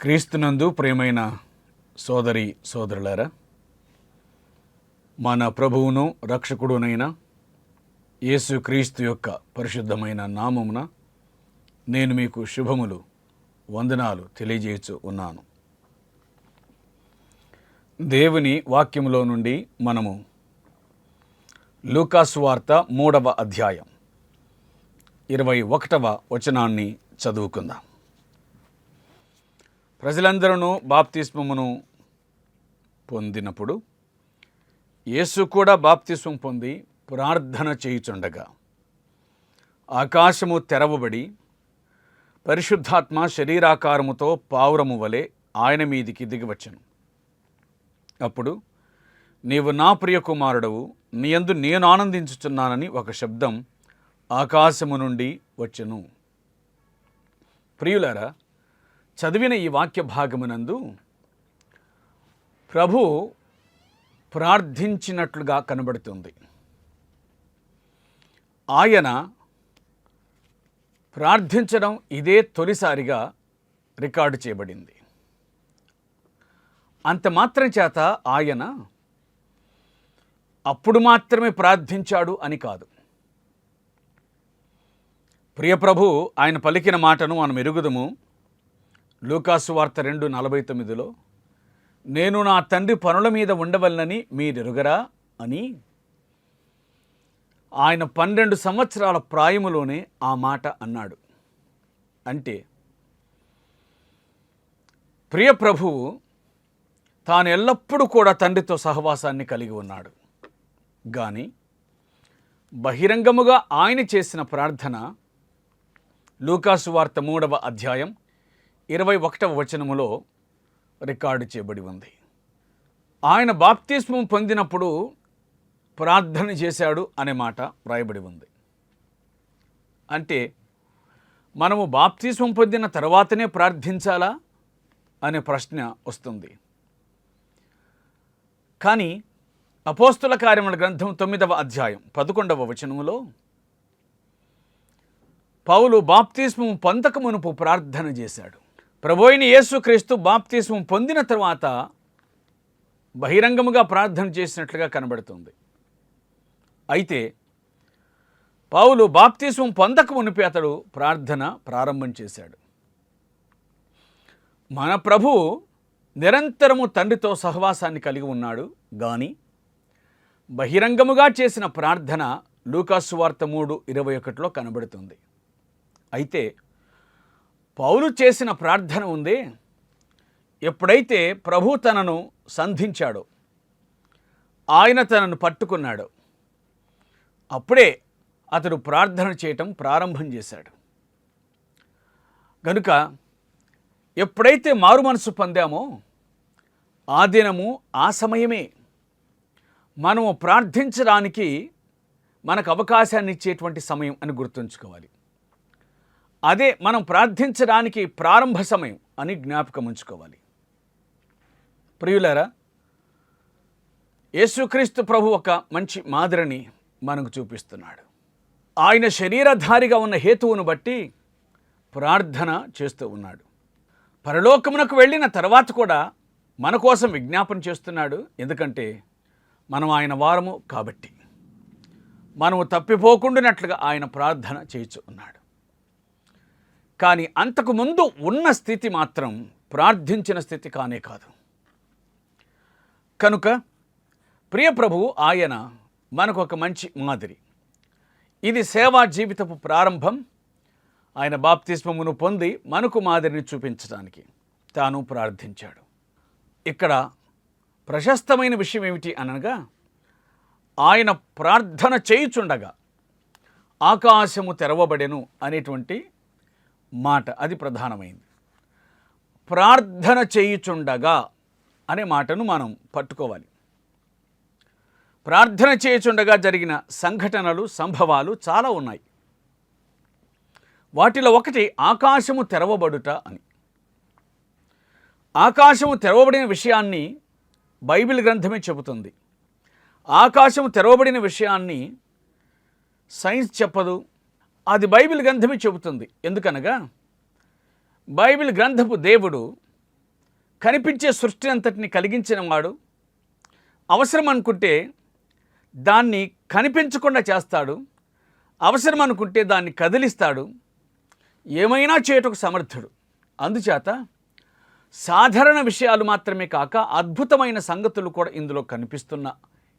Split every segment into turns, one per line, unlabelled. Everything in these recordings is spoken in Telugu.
క్రీస్తునందు ప్రేమైన సోదరి సోదరులారా మన ప్రభువును రక్షకుడునైన యేసుక్రీస్తు యొక్క పరిశుద్ధమైన నామమున నేను మీకు శుభములు వందనాలు తెలియజేయచ్చు ఉన్నాను. దేవుని వాక్యములో నుండి మనము లూకాసు వార్త మూడవ అధ్యాయం ఇరవై ఒకటవ వచనాన్ని చదువుకుందాం. ప్రజలందరూ బాప్తిస్మమును పొందినప్పుడు యేసు కూడా బాప్తిస్మం పొంది ప్రార్థన చేయుచుండగా ఆకాశము తెరవబడి పరిశుద్ధాత్మ శరీరాకారముతో పావురము వలె ఆయన మీదికి దిగివచ్చను. అప్పుడు నీవు నా ప్రియ కుమారుడవు నీ యందు నేను ఆనందించుచున్నానని ఒక శబ్దం ఆకాశము నుండి వచ్చెను. ప్రియులారా చదివిన ఈ వాక్య భాగమునందు ప్రభు ప్రార్థించినట్లుగా కనబడుతుంది. ఆయన ప్రార్థించడం ఇదే తొలిసారిగా రికార్డు చేయబడింది. అంత మాత్రం చేత ఆయన అప్పుడు మాత్రమే ప్రార్థించాడు అని కాదు. ప్రియప్రభు ఆయన పలికిన మాటను మనం ఎరుగుదము. లూకాసు వార్త రెండు నలభై తొమ్మిదిలో నేను నా తండ్రి పనుల మీద ఉండవలనని మీరెరుగరా? అని ఆయన పన్నెండు సంవత్సరాల ప్రాయములోనే ఆ మాట అన్నాడు. అంటే ప్రియ ప్రభువు తాను ఎల్లప్పుడూ కూడా తండ్రితో సహవాసాన్ని కలిగి ఉన్నాడు. కానీ బహిరంగముగా ఆయన చేసిన ప్రార్థన లూకాసు వార్త మూడవ అధ్యాయం ఇరవై ఒకటవ వచనములో రికార్డు చేయబడి ఉంది. ఆయన బాప్తిస్మం పొందినప్పుడు ప్రార్థన చేశాడు అనే మాట వ్రాయబడి ఉంది. అంటే మనము బాప్తిస్మం పొందిన తర్వాతనే ప్రార్థించాలా అనే ప్రశ్న వస్తుంది. కానీ అపోస్తుల కార్యముల గ్రంథం తొమ్మిదవ అధ్యాయం పదకొండవ వచనములో పౌలు బాప్తిస్మం పొందక మునుపు ప్రార్థన చేశాడు. ప్రభోయిని యేసుక్రీస్తు బాప్తిస్మం పొందిన తర్వాత బహిరంగముగా ప్రార్థన చేసినట్లుగా కనబడుతుంది. అయితే పౌలు బాప్తిస్మం పొందక మునిపి అతడు ప్రార్థన ప్రారంభం చేశాడు. మన ప్రభు నిరంతరము తండ్రితో సహవాసాన్ని కలిగి ఉన్నాడు. కానీ బహిరంగముగా చేసిన ప్రార్థన లూకాసు వార్త మూడు ఇరవై ఒకటిలో కనబడుతుంది. అయితే పౌలు చేసిన ప్రార్థన ఉంది. ఎప్పుడైతే ప్రభు తనను సంధించాడో ఆయన తనను పట్టుకున్నాడో. అప్పుడే అతడు ప్రార్థన చేయటం ప్రారంభం చేశాడు. కనుక ఎప్పుడైతే మారు మనసు పొందామో ఆ దినము ఆ సమయమే మనము ప్రార్థించడానికి మనకు అవకాశాన్ని ఇచ్చేటువంటి సమయం అని గుర్తుంచుకోవాలి. అదే మనం ప్రార్థించడానికి ప్రారంభ సమయం అని జ్ఞాపకం ఉంచుకోవాలి. ప్రియులారా యేసుక్రీస్తు ప్రభు ఒక మంచి మాదిరిని మనకు చూపిస్తున్నాడు. ఆయన శరీరధారిగా ఉన్న హేతువును బట్టి ప్రార్థన చేస్తూ ఉన్నాడు. పరలోకమునకు వెళ్ళిన తర్వాత కూడా మన కోసం విజ్ఞాపన చేస్తున్నాడు. ఎందుకంటే మనం ఆయన వారము కాబట్టి. మనము తప్పిపోకుండానట్లుగా ఆయన ప్రార్థన చేయించు ఉన్నాడు. కానీ అంతకు ముందు ఉన్న స్థితి మాత్రం ప్రార్థించిన స్థితి కానే కాదు. కనుక ప్రియప్రభు ఆయన మనకు ఒక మంచి మాదిరి. ఇది సేవా జీవితపు ప్రారంభం. ఆయన బాప్తిస్మమును పొంది మనకు మాదిరిని చూపించడానికి తాను ప్రార్థించాడు. ఇక్కడ ప్రశస్తమైన విషయం ఏమిటి అనగా ఆయన ప్రార్థన చేయుచుండగా ఆకాశము తెరవబడెను అనేటువంటి మాట అది ప్రధానమైంది. ప్రార్థన చేయుచుండగా అనే మాటను మనం పట్టుకోవాలి. ప్రార్థన చేయుచుండగా జరిగిన సంఘటనలు సంభవాలు చాలా ఉన్నాయి. వాటిలో ఒకటి ఆకాశము తెరవబడుట అని. ఆకాశము తెరవబడిన విషయాన్ని బైబిల్ గ్రంథమే చెబుతుంది. ఆకాశము తెరవబడిన విషయాన్ని సైన్స్ చెప్పదు అది బైబిల్ గ్రంథమే చెబుతుంది. ఎందుకనగా బైబిల్ గ్రంథపు దేవుడు కనిపించే సృష్టి అంతటిని కలిగించిన వాడు అవసరం అనుకుంటే దాన్ని కనిపించకుండా చేస్తాడు అవసరం అనుకుంటే దాన్ని కదిలిస్తాడు ఏమైనా చేయటకు సమర్థుడు. అందుచేత సాధారణ విషయాలు మాత్రమే కాక అద్భుతమైన సంగతులు కూడా ఇందులో కనిపిస్తున్న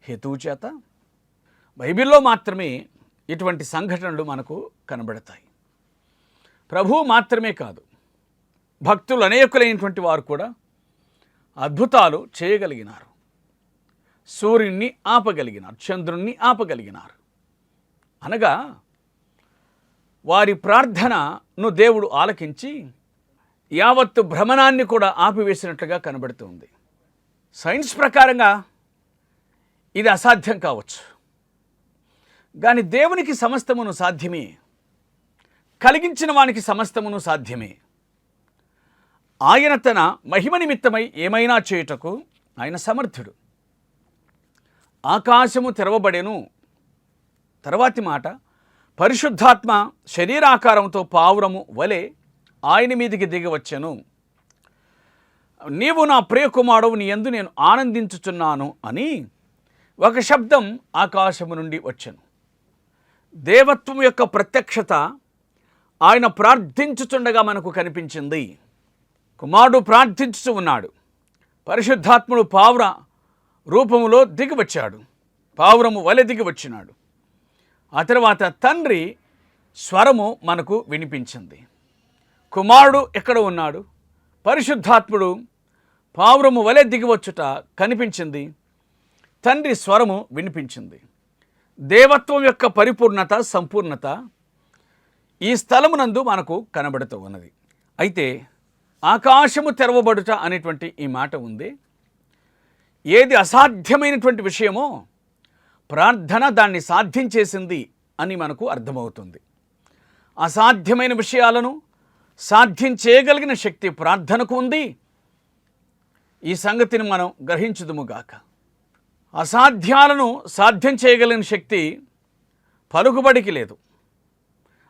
హేతువు చేత బైబిల్లో మాత్రమే ఇటువంటి సంఘటనలు మనకు కనబడతాయి. ప్రభువు మాత్రమే కాదు భక్తులు అనేకులైనటువంటి వారు కూడా అద్భుతాలు చేయగలిగినారు. సూర్యుణ్ణి ఆపగలిగినారు చంద్రుణ్ణి ఆపగలిగినారు. అనగా వారి ప్రార్థనను దేవుడు ఆలకించి యావత్తు భ్రమణాన్ని కూడా ఆపివేసినట్లుగా కనబడుతుంది సైన్స్ ప్రకారంగా ఇది అసాధ్యం కావచ్చు. కానీ దేవునికి సమస్తమును సాధ్యమే. కలిగించిన వానికి సమస్తమును సాధ్యమే. ఆయన తన మహిమ నిమిత్తమై ఏమైనా చేయుటకు ఆయన సమర్థుడు. ఆకాశము తెరవబడెను. తర్వాతి మాట పరిశుద్ధాత్మ శరీరాకారంతో పావురము వలె ఆయన మీదికి దిగవచ్చెను నీవు నా ప్రియకుమారుడు నీ ఎందు నేను ఆనందించుచున్నాను అని ఒక శబ్దం ఆకాశము నుండి వచ్చెను. దేవత్వం యొక్క ప్రత్యక్షత ఆయన ప్రార్థించుచుండగా మనకు కనిపించింది. కుమారుడు ప్రార్థించుచు ఉన్నాడు. పరిశుద్ధాత్ముడు పావుర రూపములో దిగివచ్చాడు. పావురము వలె దిగి వచ్చినాడు ఆ తర్వాత తండ్రి స్వరము మనకు వినిపించింది. కుమారుడు ఎక్కడ ఉన్నాడు? పరిశుద్ధాత్ముడు పావురము వలె దిగివచ్చుట కనిపించింది. తండ్రి స్వరము వినిపించింది. దేవత్వం యొక్క పరిపూర్ణత సంపూర్ణత ఈ స్థలమునందు మనకు కనబడుతూ ఉన్నది. అయితే ఆకాశము తెరవబడుట అనేటువంటి ఈ మాట ఉంది. ఏది అసాధ్యమైనటువంటి విషయమో ప్రార్థన దాన్ని సాధ్యం చేసింది అని మనకు అర్థమవుతుంది. అసాధ్యమైన విషయాలను సాధ్యం చేయగలిగిన శక్తి ప్రార్థనకు ఉంది. ఈ సంగతిని మనం గ్రహించుదుముగాక అసాధ్యాలను సాధ్యం చేయగలిగిన శక్తి పలుకుబడికి లేదు.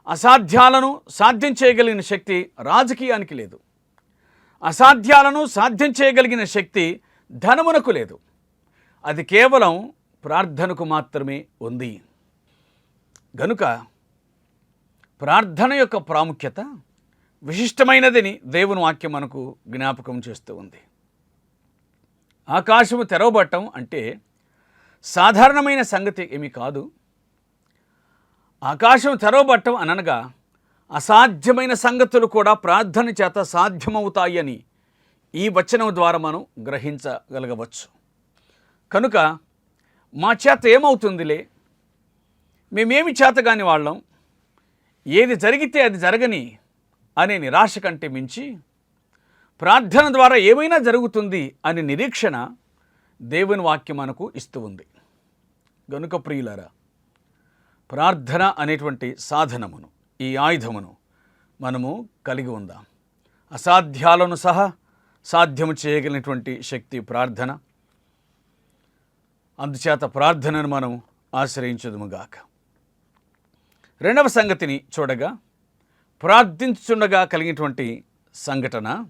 అసాధ్యాలను సాధ్యం చేయగలిగిన శక్తి రాజకీయానికి లేదు. అసాధ్యాలను సాధ్యం చేయగలిగిన శక్తి ధనమునకు లేదు. అది కేవలం ప్రార్థనకు మాత్రమే ఉంది. గనుక ప్రార్థన యొక్క ప్రాముఖ్యత విశిష్టమైనదని దేవుని వాక్యం మనకు జ్ఞాపకం చేస్తూ ఉంది. ఆకాశము తెరవబట్టం అంటే సాధారణమైన సంగతి ఏమి కాదు. ఆకాశం తెరవబట్టం అనగా అసాధ్యమైన సంగతులు కూడా ప్రార్థన చేత సాధ్యమవుతాయని ఈ వచనం ద్వారా మనం గ్రహించగలగవచ్చు. కనుక మా చేత ఏమవుతుందిలే? మేమేమి చేతగాని వాళ్ళం? ఏది జరిగితే అది జరగని అనే నిరాశ కంటే మించి ప్రార్థన ద్వారా ఏమైనా జరుగుతుంది అనే నిరీక్షణ దేవుని వాక్యం మనకు ఇస్తూ ఉంది. గనుక ప్రియులారా ప్రార్థన అనేటువంటి సాధనమును ఈ ఆయుధమును మనము కలిగి ఉందాం. అసాధ్యాలను సహా సాధ్యము చేయగలిగినటువంటి శక్తి ప్రార్థన. అందుచేత ప్రార్థనను మనం ఆశ్రయించదుముగాక. రెండవ సంగతిని చూడగా ప్రార్థించుండగా కలిగినటువంటి సంఘటన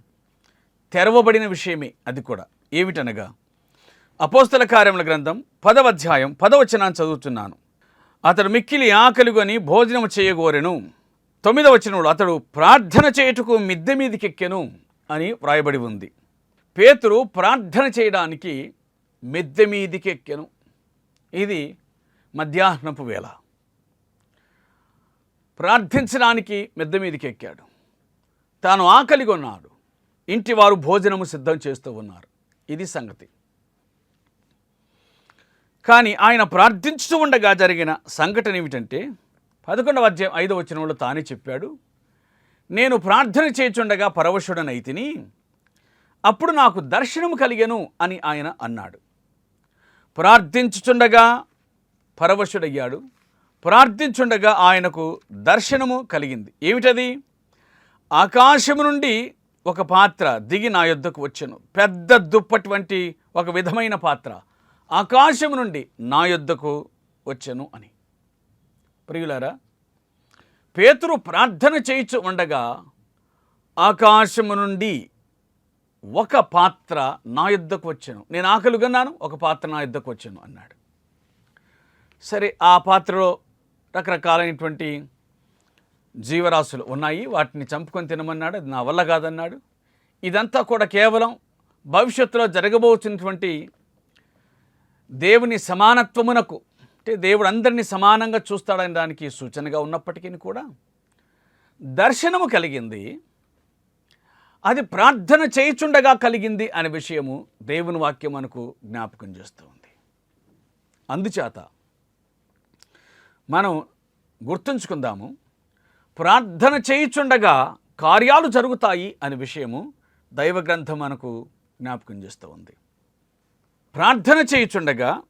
తెరవబడిన విషయమే అది కూడా. ఏమిటనగా అపోస్తల కార్యముల గ్రంథం పదవ అధ్యాయం పదవచనాన్ని చదువుతున్నాను. అతడు మిక్కిలి ఆకలిగొని భోజనం చేయగోరెను. తొమ్మిదవ వచనంలో అతడు ప్రార్థన చేయుటకు మిద్దె మీదికెక్కెను అని వ్రాయబడి ఉంది. పేతురు ప్రార్థన చేయడానికి మిద్దె మీదికెక్కెను. ఇది మధ్యాహ్నపు వేళ. ప్రార్థించడానికి మిద్దె మీదికి ఎక్కాడు తాను ఆకలిగొన్నాడు. ఇంటి వారు భోజనము సిద్ధం చేస్తూ ఉన్నారు. ఇది సంగతి. కానీ ఆయన ప్రార్థించుతూ ఉండగా జరిగిన సంఘటన ఏమిటంటే పదకొండవ అధ్యాయం ఐదవ వచనంలో తానే చెప్పాడు నేను ప్రార్థన చేయుచుండగా పరవశుడనైతిని అప్పుడు నాకు దర్శనము కలిగెను అని ఆయన అన్నాడు. ప్రార్థించుచుండగా పరవశుడయ్యాడు. ప్రార్థించుండగా ఆయనకు దర్శనము కలిగింది. ఏమిటది? ఆకాశము నుండి ఒక పాత్ర దిగి నా యొద్దకు వచ్చాను. పెద్ద దుప్పటి వంటి ఒక విధమైన పాత్ర. ఆకాశము నుండి నా యొద్దకు వచ్చెను అని. ప్రియులారా పేతురు ప్రార్థన చేయించు ఉండగా ఆకాశము నుండి ఒక పాత్ర నా యుద్ధకు వచ్చాను. నేను ఆకలిగన్నాను ఒక పాత్ర నా యుద్ధకు వచ్చాను అన్నాడు. సరే ఆ పాత్రలో రకరకాలైనటువంటి జీవరాశులు ఉన్నాయి. వాటిని చంపుకొని తినమన్నాడు. అది నా వల్ల కాదన్నాడు. ఇదంతా కూడా కేవలం భవిష్యత్తులో జరగబోతున్నటువంటి దేవుని సమానత్వమునకు అంటే దేవుడు అందరినీ సమానంగా చూస్తాడని దానికి సూచనగా ఉన్నప్పటికీ కూడా దర్శనము కలిగింది అది ప్రార్థన చేయుచుండగా కలిగింది అనే విషయము దేవుని వాక్యం మనకు జ్ఞాపకం చేస్తూ ఉంది. అందుచేత మనం గుర్తుంచుకుందాము ప్రార్థన చేయుచుండగా కార్యాలు జరుగుతాయి అనే విషయము దైవ గ్రంథం మనకు జ్ఞాపకం చేస్తూ ఉంది. ప్రార్థన చేయుచుండగా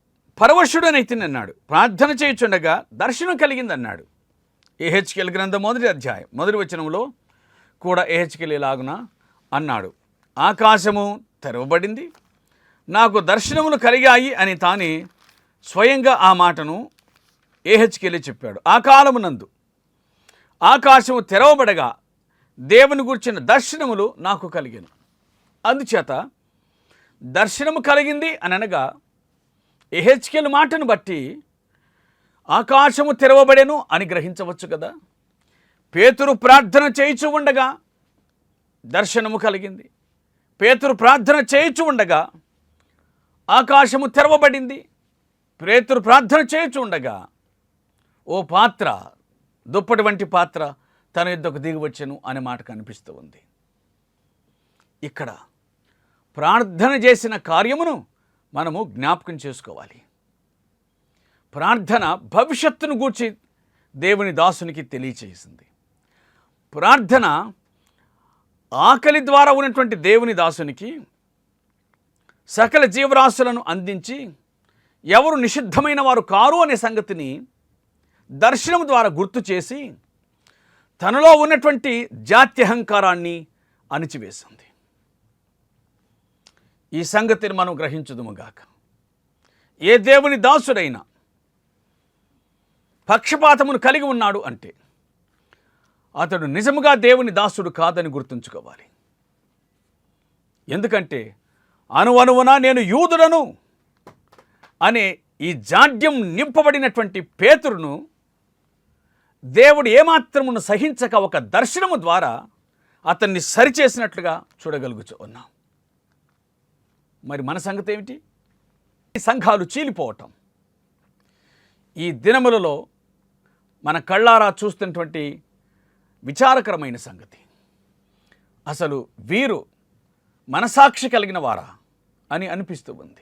పరవశుడనైతే అన్నాడు ప్రార్థన చేయుచుండగా దర్శనం కలిగింది అన్నాడు ఏహెచ్కెల్ గ్రంథం మొదటి అధ్యాయం మొదటి వచనంలో కూడా ఏహెచ్కెల్ ఇలాగున అన్నాడు. ఆకాశము తెరవబడింది నాకు దర్శనములు కలిగాయి అని తానే స్వయంగా ఆ మాటను ఏహెచ్కెళ్ళి చెప్పాడు. ఆ కాలమునందు ఆకాశము తెరవబడగా దేవుని గురించిన దర్శనములు నాకు కలిగాను. అందుచేత దర్శనము కలిగింది అని అనగా ఎహెచ్కెల్ మాటను బట్టి ఆకాశము తెరవబడెను అని గ్రహించవచ్చు కదా. పేతురు ప్రార్థన చేయిచు ఉండగా దర్శనము కలిగింది. పేతురు ప్రార్థన చేయిచు ఉండగా ఆకాశము తెరవబడింది. పేతురు ప్రార్థన చేయిచు ఉండగా ఓ పాత్ర దుప్పటి వంటి పాత్ర తన యుద్ధకు దిగివచ్చెను అనే మాట కనిపిస్తూ ఉంది. ఇక్కడ ప్రార్థన చేసిన కార్యమును మనము జ్ఞాపకం చేసుకోవాలి. ప్రార్థన భవిష్యత్తును గూర్చి దేవుని దాసునికి తెలియచేసింది. ప్రార్థన ఆకలి ద్వారా ఉన్నటువంటి దేవుని దాసునికి సకల జీవరాశులను అందించి ఎవరు నిషిద్ధమైన వారు కారు అనే సంగతిని దర్శనం ద్వారా గుర్తు చేసి తనలో ఉన్నటువంటి జాత్యహంకారాన్ని అణిచివేసింది. ఈ సంగతిని మనం గ్రహించుదుముగాక ఏ దేవుని దాసుడైనా పక్షపాతమును కలిగి ఉన్నాడు అంటే అతడు నిజముగా దేవుని దాసుడు కాదని గుర్తుంచుకోవాలి. ఎందుకంటే అనువనువున నేను యూదులను అనే ఈ జాడ్యం నింపబడినటువంటి పేతురును దేవుడు ఏమాత్రమును సహించక ఒక దర్శనము ద్వారా అతన్ని సరిచేసినట్లుగా చూడగలుగుతూ ఉన్నాం. మరి మన సంగతి ఏమిటి? ఈ సంఘాలు చీలిపోవటం. ఈ దినములలో మన కళ్ళారా చూస్తున్నటువంటి విచారకరమైన సంగతి. అసలు వీరు మనసాక్షి కలిగిన వారా అని అనిపిస్తూ ఉంది.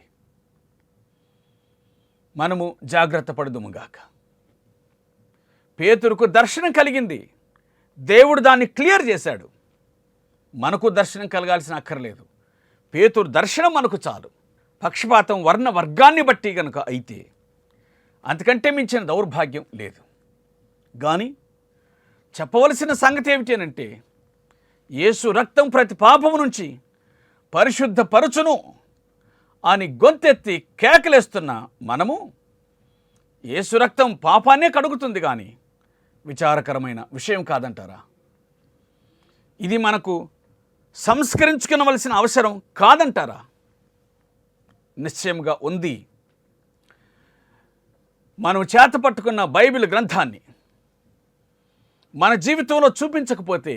మనము జాగ్రత్త పడుదుముగాక పేతురుకు దర్శనం కలిగింది. దేవుడు దాన్ని క్లియర్ చేశాడు. మనకు దర్శనం కలగాల్సిన అక్కర్లేదు. పేతురు దర్శనం మనకు చాలు. పక్షపాతం వర్ణ వర్గాన్ని బట్టి కనుక అయితే అంతకంటే మించిన దౌర్భాగ్యం లేదు. కానీ చెప్పవలసిన సంగతి ఏమిటేనంటే యేసు రక్తం ప్రతి పాపము నుంచి పరిశుద్ధ పరుచును అని గొంతెత్తి కేకలేస్తున్న మనము యేసు రక్తం పాపాన్నే కడుగుతుంది కానీ విచారకరమైన విషయం కాదంటారా? ఇది మనకు సంస్కరించుకునవలసిన అవసరం కాదంటారా? నిశ్చయంగా ఉంది. మనం చేత పట్టుకున్న బైబిల్ గ్రంథాన్ని మన జీవితంలో చూపించకపోతే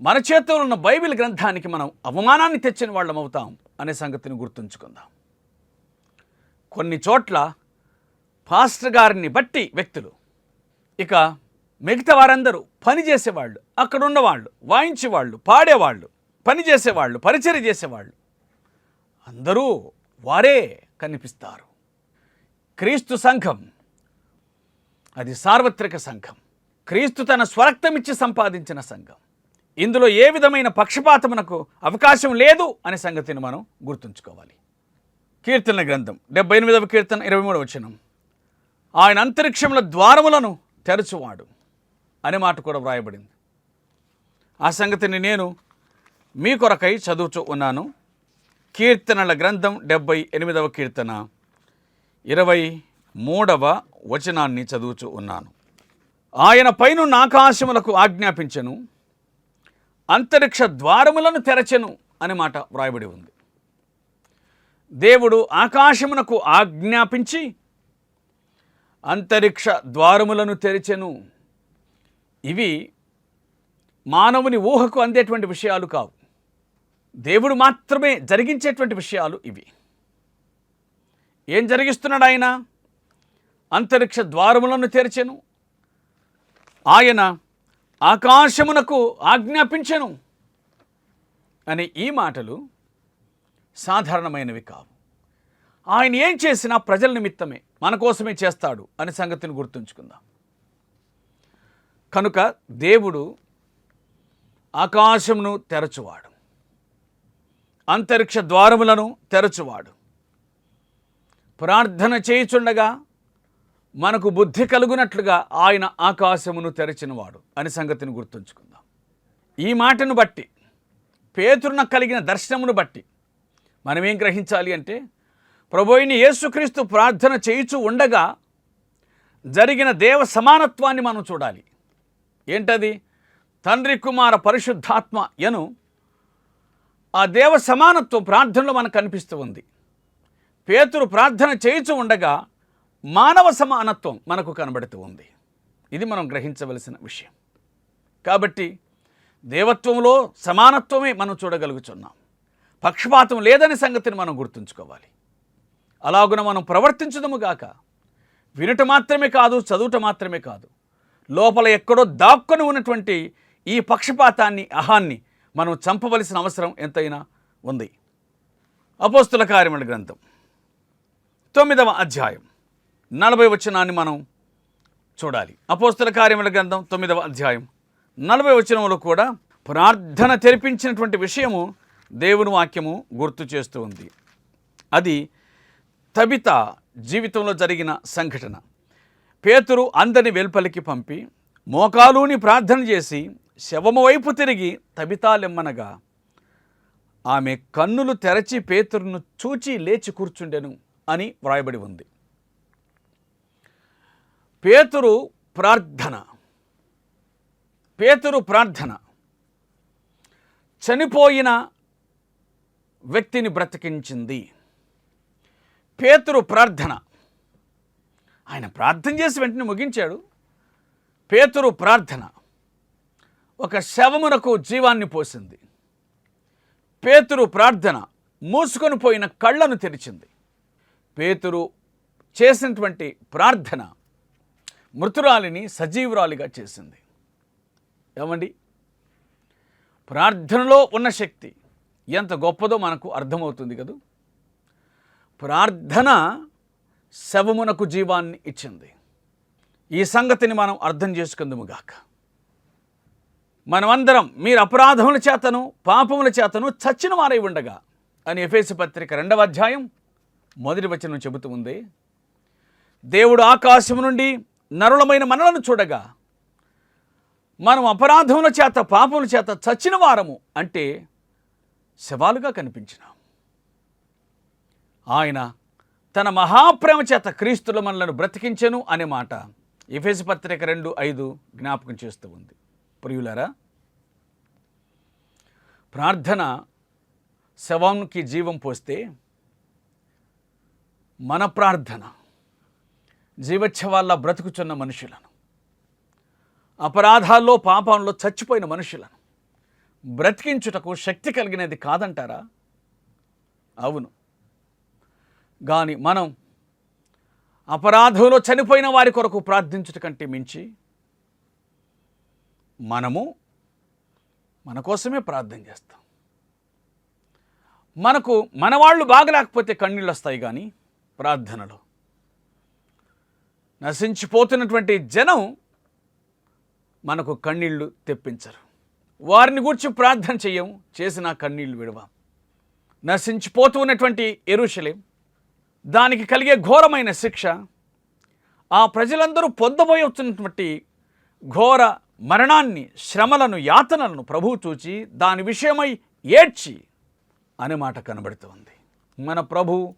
మన చేతిలో ఉన్న బైబిల్ గ్రంథానికి మనం అవమానాన్ని తెచ్చిన వాళ్ళం అవుతాం అనే సంగతిని గుర్తుంచుకుందాం. కొన్ని చోట్ల పాస్టర్ గారిని బట్టి వ్యక్తులు ఇక మిగతా వారందరూ పని చేసేవాళ్ళు అక్కడ ఉన్నవాళ్ళు వాయించేవాళ్ళు పాడేవాళ్ళు పని చేసేవాళ్ళు పరిచయం చేసేవాళ్ళు. అందరూ వారే కనిపిస్తారు. క్రీస్తు సంఘం అది సార్వత్రిక సంఘం. క్రీస్తు తన స్వరక్తమిచ్చి సంపాదించిన సంఘం. ఇందులో ఏ విధమైన పక్షపాతమునకు అవకాశం లేదు అనే సంగతిని మనం గుర్తుంచుకోవాలి. కీర్తన గ్రంథం డెబ్బై ఎనిమిదవ కీర్తన ఇరవై మూడవ వచనం. ఆయన అంతరిక్షముల ద్వారములను తెరచువాడు. అనే మాట కూడా వ్రాయబడింది. ఆ సంగతిని నేను మీ కొరకై చదువుచూ ఉన్నాను. కీర్తనల గ్రంథం డెబ్బై ఎనిమిదవ కీర్తన ఇరవై మూడవ వచనాన్ని చదువుచూ ఉన్నాను. ఆయన పైనున్న ఆకాశములకు ఆజ్ఞాపించెను అంతరిక్ష ద్వారములను తెరచెను అనే మాట వ్రాయబడి ఉంది. దేవుడు ఆకాశమునకు ఆజ్ఞాపించి అంతరిక్ష ద్వారములను తెరిచెను ఇవి మానవుని ఊహకు అందేటువంటి విషయాలు కావు. దేవుడు మాత్రమే జరిగించేటువంటి విషయాలు ఇవి. ఏం జరిగిస్తున్నాడు ఆయన? అంతరిక్ష ద్వారములను తెరిచెను. ఆయన ఆకాశమునకు ఆజ్ఞాపించెను. అనే ఈ మాటలు సాధారణమైనవి కావు. ఆయన ఏం చేసినా ప్రజల నిమిత్తమే మన కోసమే చేస్తాడు అనే సంగతిని గుర్తుంచుకుందాం. కనుక దేవుడు ఆకాశమును తెరచువాడు. అంతరిక్ష ద్వారములను తెరచువాడు. ప్రార్థన చేయుచుండగా మనకు బుద్ధి కలుగునట్లుగా ఆయన ఆకాశమును తెరచినవాడు అని సంగతిని గుర్తుంచుకుందాం. ఈ మాటను బట్టి పేతురున కలిగిన దర్శనమును బట్టి మనమేం గ్రహించాలి అంటే ప్రభుయిని యేసుక్రీస్తు ప్రార్థన చేయుచు ఉండగా జరిగిన దేవ సమానత్వాన్ని మనం చూడాలి. ఏంటది? తండ్రి కుమార పరిశుద్ధాత్మ ఎను ఆ దేవ సమానత్వం ప్రార్థనలో మనకు కనిపిస్తూ ఉంది. పేతురు ప్రార్థన చేయుచు ఉండగా మానవ సమానత్వం మనకు కనబడుతూ ఉంది. ఇది మనం గ్రహించవలసిన విషయం. కాబట్టి దేవత్వంలో సమానత్వమే మనం చూడగలుగుతున్నాం పక్షపాతం లేదనే సంగతిని మనం గుర్తుంచుకోవాలి. అలాగున మనం ప్రవర్తించదము గాక. వినుట మాత్రమే కాదు చదువుట మాత్రమే కాదు. లోపల ఎక్కడో దాక్కుని ఉన్నటువంటి ఈ పక్షపాతాన్ని అహాన్ని మనం చంపవలసిన అవసరం ఎంతైనా ఉంది. అపోస్తుల కార్యముల గ్రంథం తొమ్మిదవ అధ్యాయం. నలభై వచనాన్ని మనం చూడాలి. అపోస్తుల కార్యముల గ్రంథం తొమ్మిదవ అధ్యాయం. నలభై వచనంలో కూడా ప్రార్థన తెరిపించినటువంటి విషయము దేవుని వాక్యము గుర్తు చేస్తూ ఉంది. అది తబిత జీవితంలో జరిగిన సంఘటన. పేతురు అందరిని వెల్పలికి పంపి మోకాలుని ప్రార్థన చేసి శవము వైపు తిరిగి తబితాలెమ్మనగా ఆమె కన్నులు తెరచి పేతురును చూచి లేచి కూర్చుండెను అని వ్రాయబడి ఉంది. పేతురు ప్రార్థన. పేతురు ప్రార్థన. చనిపోయిన వ్యక్తిని బ్రతికించింది. పేతురు ప్రార్థన. ఆయన ప్రార్థన చేసి వెంటనే ముగించాడు. పేతురు ప్రార్థన. ఒక శవమునకు జీవాన్ని పోసింది. పేతురు ప్రార్థన మూసుకొని పోయిన కళ్ళను తెరిచింది. పేతురు చేసినటువంటి ప్రార్థన మృతురాలిని సజీవురాలిగా చేసింది. ఏమండి? ప్రార్థనలో ఉన్న శక్తి ఎంత గొప్పదో మనకు అర్థమవుతుంది కదూ. ప్రార్థన శవమునకు జీవాన్ని ఇచ్చింది. ఈ సంగతిని మనం అర్థం చేసుకుందుముగాక మనమందరం మీరు అపరాధముల చేతను పాపముల చేతను చచ్చిన వారై ఉండగా అని ఎఫేసి పత్రిక రెండవ అధ్యాయం మొదటి వచనం చెబుతూ ఉంది. దేవుడు ఆకాశం నుండి నరులమైన మనలను చూడగా మనం అపరాధముల చేత పాపముల చేత చచ్చిన వారము అంటే శవాలుగా కనిపించినాం. ఆయన తన మహాప్రేమ చేత క్రీస్తుల మనలను బ్రతికించెను అనే మాట ఎఫెసి పత్రిక రెండు ఐదు జ్ఞాపకం చేస్తూ ఉంది. ప్రియులారా ప్రార్థన శవంకి జీవం పోస్తే మన ప్రార్థన జీవచ్ఛవాల్లా బ్రతుకుచున్న మనుషులను అపరాధాల్లో పాపంలో చచ్చిపోయిన మనుషులను బ్రతికించుటకు శక్తి కలిగినది కాదంటారా? అవును. కానీ మనం అపరాధంలో చనిపోయిన వారి కొరకు ప్రార్థించుట కంటే మించి మనము మన కోసమే ప్రార్థన చేస్తాం. మనకు మన వాళ్ళు బాగలేకపోతే కన్నీళ్ళు వస్తాయి కానీ ప్రార్థనలో. నశించిపోతున్నటువంటి జనం మనకు కన్నీళ్ళు తెప్పించరు. వారిని గురించి ప్రార్థన చేయము చేసిన కన్నీళ్ళు విడవా. నశించిపోతూ ఉన్నటువంటి ఎరుషలేం దానికి కలిగే ఘోరమైన శిక్ష ఆ ప్రజలందరూ పొందబోతున్నటువంటి ఘోర మరణాన్ని శ్రమలను యాతనలను ప్రభువు చూచి దాని విషయమై ఏడ్చి అనే మాట కనబడుతోంది. మన ప్రభు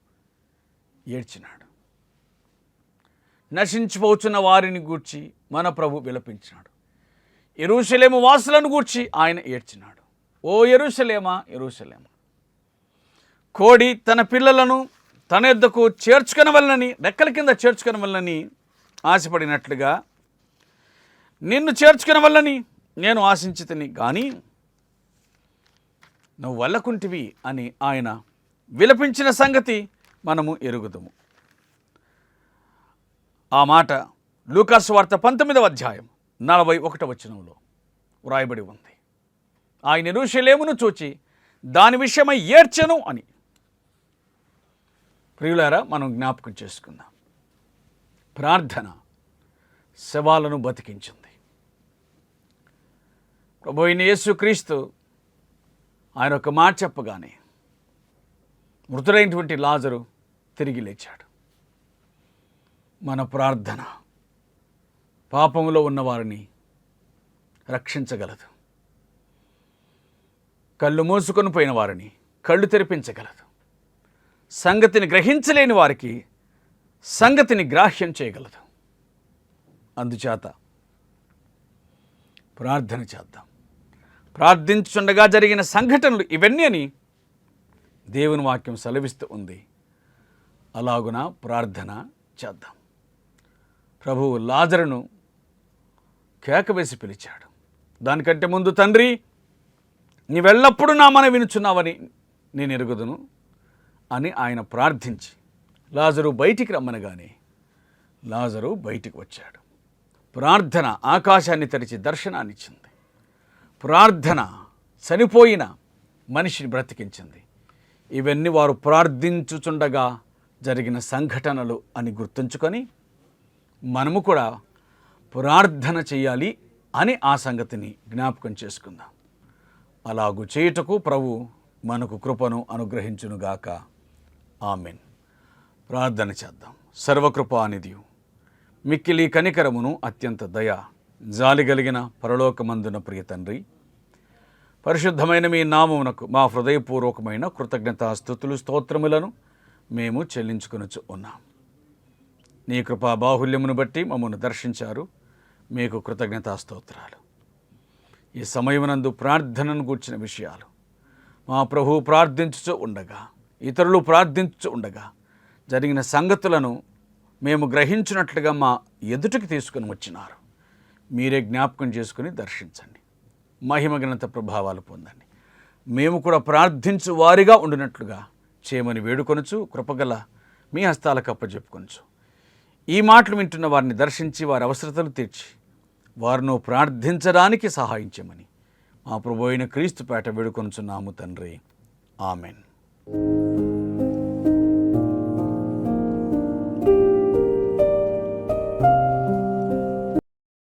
ఏడ్చినాడు. నశించిపోచున్న వారిని గూర్చి మన ప్రభు విలపించినాడు. ఎరుసలేము వాసులను గూర్చి ఆయన ఏడ్చినాడు. ఓ ఎరుసలేమా ఎరుసలేమా కోడి తన పిల్లలను తన యొద్దకు చేర్చుకుని వలనని రెక్కల కింద చేర్చుకొని వలనని ఆశపడినట్లుగా నిన్ను చేర్చుకుని వల్లని నేను ఆశించితిని కానీ నువ్వు వల్లకుంటివి అని ఆయన విలపించిన సంగతి మనము ఎరుగుదుము. ఆ మాట లూకాస్ వార్త పంతొమ్మిదవ అధ్యాయం నలభై ఒకటవ వచనంలో వ్రాయబడి ఉంది. ఆయన ఎరుషలేమును చూచి దాని విషయమై ఏడ్చను అని ప్రియులారా మనం జ్ఞాపకం చేసుకుందాం. ప్రార్థన శవాలను బతికించింది. ప్రభు అయిన యేసుక్రీస్తు ఆయన ఒక మాట చెప్పగానే మృతుడైనటువంటి లాజరు తిరిగి లేచాడు. మన ప్రార్థన పాపములో ఉన్నవారిని రక్షించగలదు. కళ్ళు మూసుకొని పోయిన వారిని కళ్ళు తెరిపించగలదు. సంగతిని గ్రహించలేని వారికి సంగతిని గ్రాహ్యం చేయగలదు. అందుచేత ప్రార్థన చేద్దాం. ప్రార్థించుండగా జరిగిన సంఘటనలు ఇవన్నీ అని దేవుని వాక్యం సెలవిస్తూ ఉంది. అలాగున ప్రార్థన చేద్దాం. ప్రభువు లాజరును కేక వేసి పిలిచాడు. దానికంటే ముందు తండ్రి నీవెల్లప్పుడూ నా మన వినుచున్నావని నేను ఎరుగుదును. అని ఆయన ప్రార్థించి లాజరు బయటికి రమ్మనగానే లాజరు బయటికి వచ్చాడు. ప్రార్థన ఆకాశాన్ని తెరిచి దర్శనాన్నిచ్చింది ప్రార్థన చనిపోయిన మనిషిని బ్రతికించింది. ఇవన్నీ వారు ప్రార్థించుచుండగా జరిగిన సంఘటనలు అని గుర్తుంచుకొని మనము కూడా ప్రార్థన చేయాలి అని ఆ సంగతిని జ్ఞాపకం చేసుకుందాం. అలాగు చేయుటకు ప్రభు మనకు కృపను అనుగ్రహించునుగాక. ఆమెన్. ప్రార్థన చేద్దాం. సర్వకృపానిధియు మిక్కిలి కనికరమును అత్యంత దయ జాలి కలిగిన పరలోకమందున ప్రియ తండ్రి పరిశుద్ధమైన మీ నామమునకు మా హృదయపూర్వకమైన కృతజ్ఞతా స్థుతులు స్తోత్రములను మేము చెల్లించుకొనుచు ఉన్నాం. నీ కృపా బాహుల్యమును బట్టి మమ్మల్ని దర్శించారు. మీకు కృతజ్ఞతా స్తోత్రాలు ఈ సమయమునందు ప్రార్థనను గూర్చిన విషయాలు మా ప్రభు ప్రార్థించుచు ఉండగా ఇతరులు ప్రార్థించు ఉండగా జరిగిన సంగతులను మేము గ్రహించినట్లుగా మా ఎదుటికి తీసుకుని వచ్చినారు. మీరే జ్ఞాపకం చేసుకుని దర్శించండి. మహిమ ఘనత ప్రభావాలు పొందండి. మేము కూడా ప్రార్థించు వారిగా ఉండినట్లుగా చేయమని వేడుకొనుచు కృపగల మీ హస్తాలకు అప్పచెప్పుకొనచ్చు ఈ మాటలు వింటున్న వారిని దర్శించి వారి అవసరతలు తీర్చి వారిను ప్రార్థించడానికి సహాయం చేయమని మా ప్రభు అయిన క్రీస్తు పేట వేడుకొనుచున్నాము తండ్రి. ఆమెన్. Thank you.